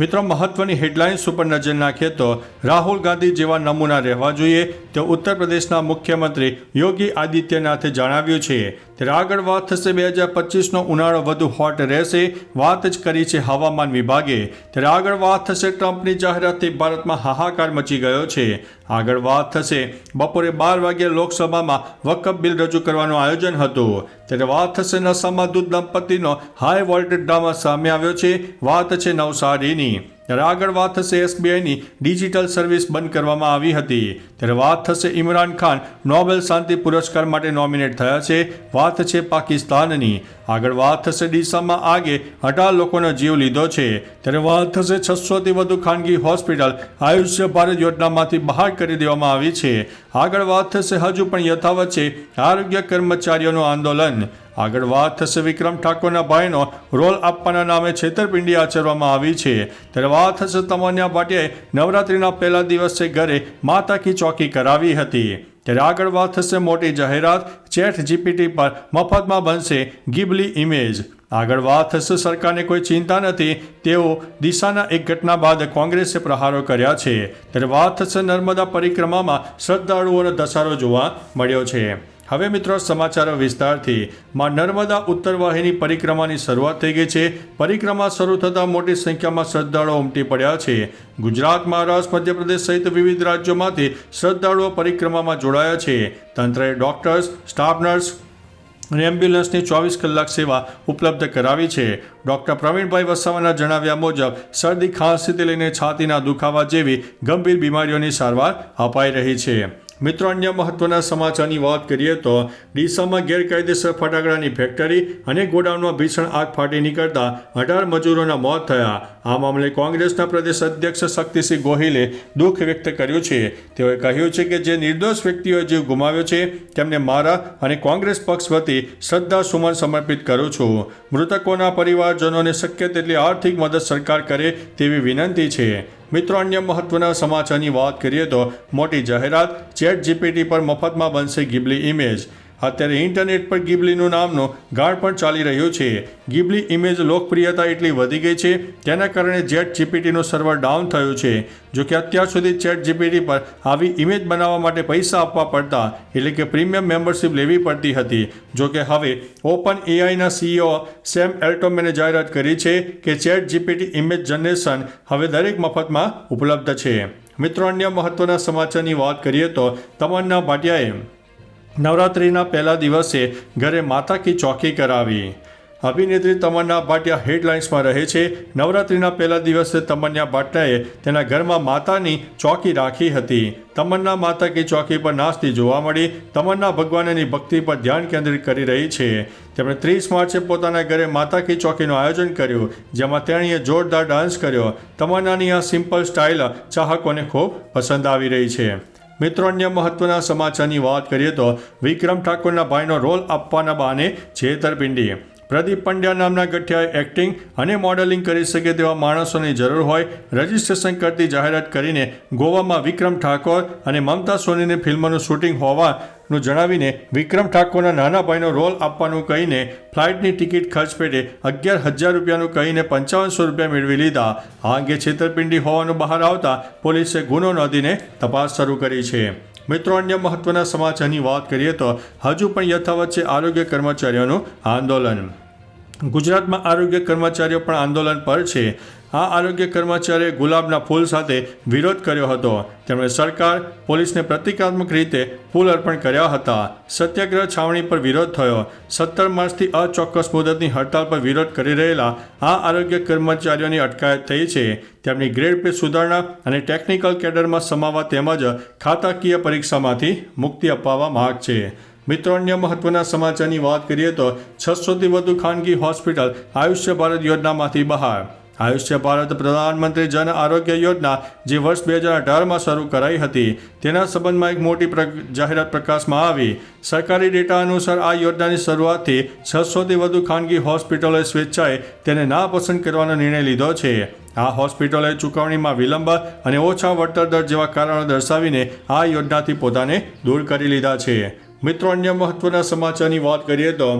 મિત્રો, મહત્વની હેડલાઇન્સ ઉપર નજર નાખીએ તો રાહુલ ગાંધી જેવા નમૂના રહેવા જોઈએ. તે ઉત્તર પ્રદેશના મુખ્યમંત્રી યોગી આદિત્યનાથે જણાવ્યું છે ત્યારે આગળ વાત થશે બે હજાર પચીસનો ઉનાળો વધુ હોટ રહેશે. વાત જ કરી છે હવામાન વિભાગે. ત્યારે આગળ વાત થશે ટ્રમ્પની જાહેરાતથી ભારતમાં હાહાકાર મચી ગયો છે. આગળ વાત થશે. બપોરે બાર વાગ્યે લોકસભામાં વકફ બિલ રજૂ કરવાનું આયોજન હતું. ત્યારે વાત થશે નશામાં દૂધ દંપતીનો હાઈ વોલ્ટેજ ડ્રામા સામે આવ્યો છે. વાત છે નવસારીની. ત્યારે આગળ વાત થશે એસબીઆઈની ડિજિટલ સર્વિસ બંધ કરવામાં આવી હતી. ત્યારે વાત થશે ઇમરાન ખાન નોબેલ શાંતિ પુરસ્કાર માટે નોમિનેટ થયા છે. વાત છે પાકિસ્તાનની. આગળ વાત થશે ડીસામાં આગે અઢાર લોકોનો જીવ લીધો છે. ત્યારે વાત થશે છસોથી વધુ ખાનગી હોસ્પિટલ આયુષ્ય ભારત યોજનામાંથી બહાર કરી દેવામાં આવી છે. આગળ વાત થશે હજુ પણ યથાવત છે આરોગ્ય કર્મચારીઓનું આંદોલન. આગળ વાત થશે વિક્રમ ઠાકોરના ભાઈનો. રોલ આપવાના નામે છેતરપિંડી આચરવામાં આવી છે. ત્યારે વાત થશે તમન્યા ભાટિયાએ નવરાત્રિના પહેલા દિવસે ઘરે માતા કી ચોકી કરાવી હતી. ત્યારે આગળ વાત થશે મોટી જાહેરાત ચેટ જીપીટી પર મફતમાં બનશે ગિબલી ઇમેજ. આગળ વાત થશે સરકારને કોઈ ચિંતા નથી, તેઓ દિશાના એક ઘટના બાદ કોંગ્રેસે પ્રહારો કર્યા છે. ત્યારે વાત થશે નર્મદા પરિક્રમામાં શ્રદ્ધાળુઓનો ધસારો જોવા મળ્યો છે. હવે મિત્રો સમાચારો વિસ્તારથી માં નર્મદા ઉત્તર વાહિની પરિક્રમાની શરૂઆત થઈ ગઈ છે. પરિક્રમા શરૂ થતાં મોટી સંખ્યામાં શ્રદ્ધાળુઓ ઉમટી પડ્યા છે. ગુજરાત, મહારાષ્ટ્ર, મધ્યપ્રદેશ સહિત વિવિધ રાજ્યોમાંથી શ્રદ્ધાળુઓ પરિક્રમામાં જોડાયા છે. તંત્રએ ડોક્ટર્સ, સ્ટાફ નર્સ અને એમ્બ્યુલન્સની ચોવીસ કલાક સેવા ઉપલબ્ધ કરાવી છે. ડૉક્ટર પ્રવીણભાઈ વસાવાના જણાવ્યા મુજબ, શરદી ખાંસીથી લઈને છાતીના દુખાવા જેવી ગંભીર બીમારીઓની સારવાર અપાઈ રહી છે. મિત્રો, અન્ય મહત્વના સમાચારની વાત કરીએ તો ડીસામાં ગેરકાયદેસર ફટાકડાની ફેક્ટરી અને ગોડાઉનમાં ભીષણ આગ ફાટી નીકળતા અઢાર મજૂરોના મોત થયા. આ મામલે કોંગ્રેસના પ્રદેશ અધ્યક્ષ શક્તિસિંહ ગોહિલે દુઃખ વ્યક્ત કર્યું છે. તેઓએ કહ્યું છે કે જે નિર્દોષ વ્યક્તિઓએ જીવ ગુમાવ્યો છે, તેમને મારા અને કોંગ્રેસ પક્ષ વતી શ્રદ્ધા સુમન સમર્પિત કરું છું. મૃતકોના પરિવારજનોને શક્ય તેટલી આર્થિક મદદ સરકાર કરે તેવી વિનંતી છે. મિત્રો, અન્ય મહત્વના સમાચારની વાત કરીએ તો મોટી જાહેરાત ચેટ જીપીટી પર મફતમાં બનશે ગિબલી ઇમેજ અત્યારે ઇન્ટરનેટ પર ગિબલીનું નામનો ગાળ પણ ચાલી રહ્યું છે. ગિબલી ઇમેજ લોકપ્રિયતા એટલી વધી ગઈ છે, તેના કારણે ચેટ જીપીટીનું સર્વર ડાઉન થયું છે. જો કે અત્યાર સુધી ચેટ જીપીટી પર આવી ઇમેજ બનાવવા માટે પૈસા આપવા પડતા, એટલે કે પ્રીમિયમ મેમ્બરશિપ લેવી પડતી હતી. જો કે હવે ઓપન એઆઈના સીઈઓ સેમ એલ્ટોમેને જાહેરાત કરી છે કે ચેટ જીપીટી ઇમેજ જનરેશન હવે દરેક મફતમાં ઉપલબ્ધ છે. મિત્રો, અન્ય મહત્વના સમાચારની વાત કરીએ તો તમન્ના ભાટિયાએ નવરાત્રિના પહેલા દિવસે ઘરે માતા કી ચોકી કરાવી. અભિનેત્રી તમન્ના ભાટિયા હેડલાઇન્સમાં રહે છે. નવરાત્રિના પહેલા દિવસે તમન્યા ભાટિયાએ તેના ઘરમાં માતાની ચોકી રાખી હતી. તમન્ના માતા કી ચોકી પર નાસ્તી જોવા મળી. તમન્ના ભગવાનની ભક્તિ પર ધ્યાન કેન્દ્રિત કરી રહી છે. તેમણે ત્રીસ માર્ચે પોતાના ઘરે માતા કી ચોકીનું આયોજન કર્યું, જેમાં તેણીએ જોરદાર ડાન્સ કર્યો. તમન્નાની આ સિમ્પલ સ્ટાઇલ ચાહકોને ખૂબ પસંદ આવી રહી છે. મિત્રો અન્ય મહત્વના સમાચારની વાત કરીએ તો વિક્રમ ઠાકોરના ભાઈનો રોલ આપવાના બહાને છેતરપિંડી. પ્રદીપ પંડ્યા નામના ગઠિયાએ એક્ટિંગ અને મોડેલિંગ કરી શકે તેવા માણસોની જરૂર હોય રજિસ્ટ્રેશન કરતી જાહેરાત કરીને ગોવામાં વિક્રમ ઠાકોર અને મમતા સોનીની ફિલ્મનું શૂટિંગ હોવાનું જણાવીને વિક્રમ ઠાકોરના નાના ભાઈનો રોલ આપવાનું કહીને ફ્લાઇટની ટિકિટ ખર્ચ પેટે અગિયાર હજાર રૂપિયાનું કહીને પંચાવનસો રૂપિયા મેળવી લીધા. આ અંગે છેતરપિંડી હોવાનું બહાર આવતા પોલીસે ગુનો નોંધીને તપાસ શરૂ કરી છે. મિત્રો, અન્ય મહત્વના સમાચારની વાત કરીએ તો હજુ પણ યથાવત છે આરોગ્ય કર્મચારીઓનું આંદોલન. ગુજરાતમાં આરોગ્ય કર્મચારીઓ પણ આંદોલન પર છે. આ આરોગ્ય કર્મચારીએ ગુલાબના ફૂલ સાથે વિરોધ કર્યો હતો. તેમણે સરકાર, પોલીસને પ્રતિકાત્મક રીતે ફૂલ અર્પણ કર્યા હતા. સત્યાગ્રહ છાવણી પર વિરોધ થયો. સત્તર માર્ચથી અચોક્કસ મુદતની હડતાળ પર વિરોધ કરી રહેલા આ આરોગ્ય કર્મચારીઓની અટકાયત થઈ છે. તેમની ગ્રેડ પે સુધારણા અને ટેકનિકલ કેડરમાં સમાવવા તેમજ ખાતાકીય પરીક્ષામાંથી મુક્તિ અપાવવા માગ છે. મિત્રો, અન્ય મહત્વના સમાચારની વાત કરીએ તો છસોથી વધુ ખાનગી હોસ્પિટલ આયુષ્ય ભારત યોજનામાંથી બહાર. આયુષ્ય ભારત પ્રધાનમંત્રી જન આરોગ્ય યોજના જે વર્ષ બે હજાર અઢારમાં શરૂ કરાઈ હતી, તેના સંબંધમાં એક મોટી જાહેરાત પ્રકાશમાં આવી. સરકારી ડેટા અનુસાર આ યોજનાની શરૂઆતથી છસોથી વધુ ખાનગી હોસ્પિટલોએ સ્વેચ્છાએ તેને નાપસંદ કરવાનો નિર્ણય લીધો છે. આ હોસ્પિટલોએ ચૂકવણીમાં વિલંબ અને ઓછા વળતર દર જેવા કારણો દર્શાવીને આ યોજનાથી પોતાને દૂર કરી લીધા છે. મિત્રો, અન્ય મહત્વના સમાચારની વાત કરીએ તો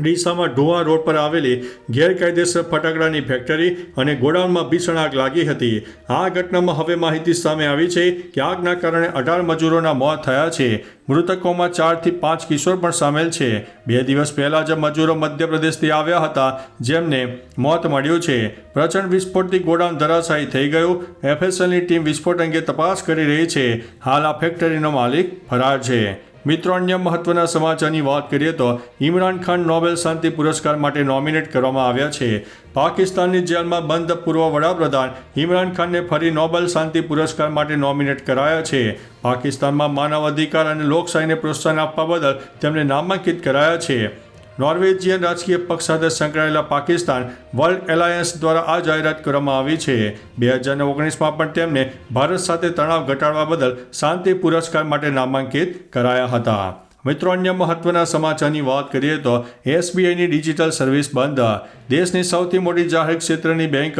ડીસામાં ઢોવા રોડ પર આવેલી ગેરકાયદેસર ફટાકડાની ફેક્ટરી અને ગોડાઉનમાં ભીષણ આગ લાગી હતી. આ ઘટનામાં હવે માહિતી સામે આવી છે કે આગના કારણે અઢાર મજૂરોના મોત થયા છે. મૃતકોમાં ચારથી પાંચ કિશોર પણ સામેલ છે. બે દિવસ પહેલાં જ મજૂરો મધ્યપ્રદેશથી આવ્યા હતા, જેમને મોત મળ્યું છે. પ્રચંડ વિસ્ફોટથી ગોડાઉન ધરાશાયી થઈ ગયું. એફએસએલની ટીમ વિસ્ફોટ અંગે તપાસ કરી રહી છે. હાલ આ ફેક્ટરીનો માલિક ફરાર છે. મિત્રો, અન્ય મહત્વના સમાચારની વાત કરીએ તો ઇમરાન ખાન નોબેલ શાંતિ પુરસ્કાર માટે નોમિનેટ કરવામાં આવ્યા છે. પાકિસ્તાનની જેલમાં બંધ પૂર્વ વડાપ્રધાન ઇમરાન ખાનને ફરી નોબેલ શાંતિ પુરસ્કાર માટે નોમિનેટ કરાયા છે. પાકિસ્તાનમાં માનવ અધિકાર અને લોકશાહીને પ્રોત્સાહન આપવા બદલ તેમને નામાંકિત કરાયા છે. નોર્વેજિયન રાજકીય પક્ષ સાથે સંકળાયેલા પાકિસ્તાન વર્લ્ડ એલાયન્સ દ્વારા આ જાહેરાત કરવામાં આવી છે. બે હજાર ઓગણીસમાં પણ તેમને ભારત સાથે તણાવ ઘટાડવા બદલ શાંતિ પુરસ્કાર માટે નામાંકિત કરાયા હતા. મિત્રો, અન્ય મહત્વના સમાચારની વાત કરીએ તો એસબીઆઈની ડિજિટલ સર્વિસ બંધ. દેશની સૌથી મોટી જાહેર ક્ષેત્રની બેંક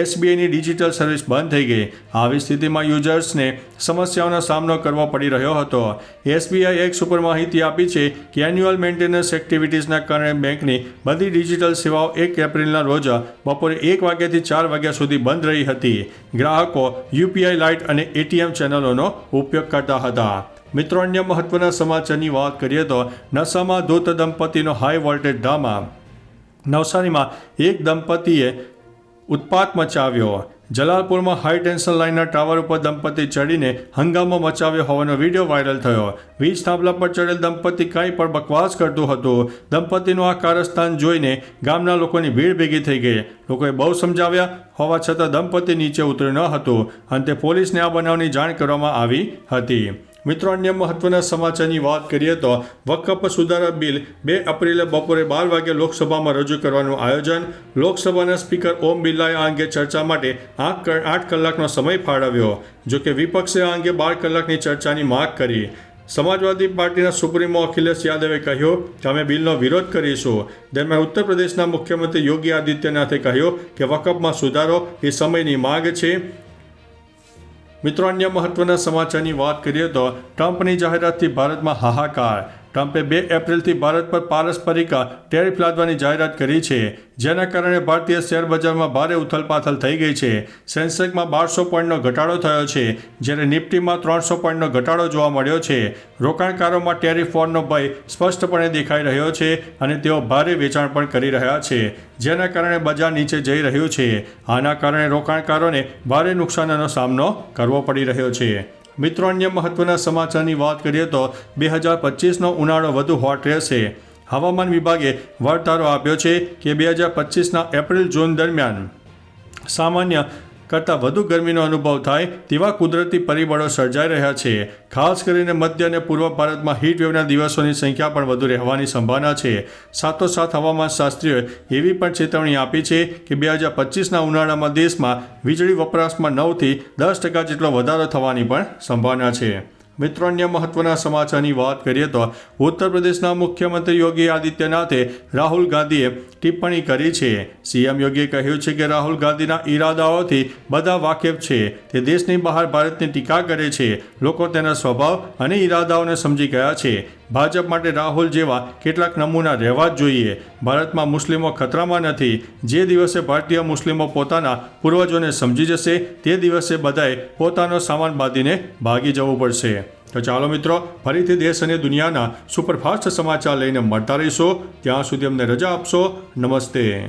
એસબીઆઈની ડિજિટલ સર્વિસ બંધ થઈ ગઈ. આવી સ્થિતિમાં યુઝર્સને સમસ્યાઓનો સામનો કરવો પડી રહ્યો હતો. એસબીઆઈ એક સુપર માહિતી આપી છે કે એન્યુઅલ મેન્ટેનન્સ એક્ટિવિટીઝના કારણે બેંકની બધી ડિજિટલ સેવાઓ એક એપ્રિલના રોજ બપોરે એક વાગ્યાથી ચાર વાગ્યા સુધી બંધ રહી હતી. ગ્રાહકો યુપીઆઈ લાઇટ અને એટીએમ ચેનલોનો ઉપયોગ કરતા હતા. મિત્રો, અન્ય મહત્વના સમાચારની વાત કરીએ તો નશામાં ધૂત દંપતીનો હાઈ વોલ્ટેજ ડ્રામા નવસારીમાં એક દંપતીએ ઉત્પાત મચાવ્યો. જલાલપુરમાં હાઈ ટેન્શન લાઇનના ટાવર ઉપર દંપતી ચડીને હંગામો મચાવ્યો હોવાનો વીડિયો વાયરલ થયો. વીજ થાંભલા પર ચડેલ દંપતી કાંઈ પણ બકવાસ કરતું હતું. દંપતીનું આ કારસ્થાન જોઈને ગામના લોકોની ભીડ ભેગી થઈ ગઈ. લોકોએ બહુ સમજાવ્યા હોવા છતાં દંપતી નીચે ઉતર્યું ન હતું. અંતે પોલીસને આ બનાવની જાણ કરવામાં આવી હતી. મિત્રો, અન્ય મહત્વના સમાચારની વાત કરીએ તો વકફ સુધારા બિલ બે એપ્રિલે બપોરે બાર વાગે લોકસભામાં રજૂ કરવાનું આયોજન. લોકસભાના સ્પીકર ઓમ બિરલાએ આ અંગે ચર્ચા માટે આઠ આઠ કલાકનો સમય ફાળવ્યો. જોકે વિપક્ષે આ અંગે બાર કલાકની ચર્ચાની માગ કરી. સમાજવાદી પાર્ટીના સુપ્રીમો અખિલેશ યાદવે કહ્યું કે અમે બિલનો વિરોધ કરીશું. દરમિયાન ઉત્તર પ્રદેશના મુખ્યમંત્રી યોગી આદિત્યનાથે કહ્યું કે વકફમાં સુધારો એ સમયની માગ છે. મિત્રો અન્ય મહત્વના સમાચારની વાત કરીએ તો ટ્રમ્પની જાહેરાતથી ભારતમાં હાહાકાર ટ્રમ્પે બે એપ્રિલથી ભારત પર પારસ્પરિક ટેરિફ લાદવાની જાહેરાત કરી છે, જેના કારણે ભારતીય શેર બજારમાં ભારે ઉથલપાથલ થઈ ગઈ છે. સેન્સેક્સમાં બારસો પોઈન્ટનો ઘટાડો થયો છે, જ્યારે નિફ્ટીમાં ત્રણસો પોઈન્ટનો ઘટાડો જોવા મળ્યો છે. રોકાણકારોમાં ટેરિફ વોરનો ભય સ્પષ્ટપણે દેખાઈ રહ્યો છે અને તેઓ ભારે વેચાણ પણ કરી રહ્યા છે, જેના કારણે બજાર નીચે જઈ રહ્યું છે. આના કારણે રોકાણકારોને ભારે નુકસાનનો સામનો કરવો પડી રહ્યો છે. મિત્રો, અન્ય મહત્વના સમાચારની વાત કરીએ તો બે હજાર પચીસનો ઉનાળો વધુ હોટ રહેશે. હવામાન વિભાગે વળતારો આપ્યો છે કે બે હજાર પચીસના એપ્રિલ જૂન દરમિયાન સામાન્ય કરતાં વધુ ગરમીનો અનુભવ થાય તેવા કુદરતી પરિબળો સર્જાઈ રહ્યા છે. ખાસ કરીને મધ્ય અને પૂર્વ ભારતમાં હીટ વેવના દિવસોની સંખ્યા પણ વધુ રહેવાની સંભાવના છે. સાથોસાથ હવામાન શાસ્ત્રીઓએ એવી પણ ચેતવણી આપી છે કે બે હજાર પચીસના ઉનાળામાં દેશમાં વીજળી વપરાશમાં નવથી દસ ટકા જેટલો વધારો થવાની પણ સંભાવના છે. મિત્રો, અન્ય મહત્વના સમાચારની વાત કરીએ તો ઉત્તર પ્રદેશના મુખ્યમંત્રી યોગી આદિત્યનાથે રાહુલ ગાંધીએ ટિપ્પણી કરી છે. સીએમ યોગીએ કહ્યું છે કે રાહુલ ગાંધીના ઈરાદાઓથી બધા વાકેફ છે. તે દેશની બહાર ભારતની ટીકા કરે છે. લોકો તેના સ્વભાવ અને ઈરાદાઓને સમજી ગયા છે. ભાજપ માટે રાહુલ જેવા કેટલાક નમૂના રહેવા જ જોઈએ. ભારતમાં મુસ્લિમો ખતરામાં નથી. જે દિવસે ભારતીય મુસ્લિમો પોતાના પૂર્વજોને સમજી જશે, તે દિવસે બધાએ પોતાનો સામાન બાંધીને ભાગી જવું પડશે. તો ચાલો મિત્રો, ફરીથી દેશ અને દુનિયાના સુપરફાસ્ટ સમાચાર લઈને મળતા રહીશો. ત્યાં સુધી અમને રજા આપશો. નમસ્તે.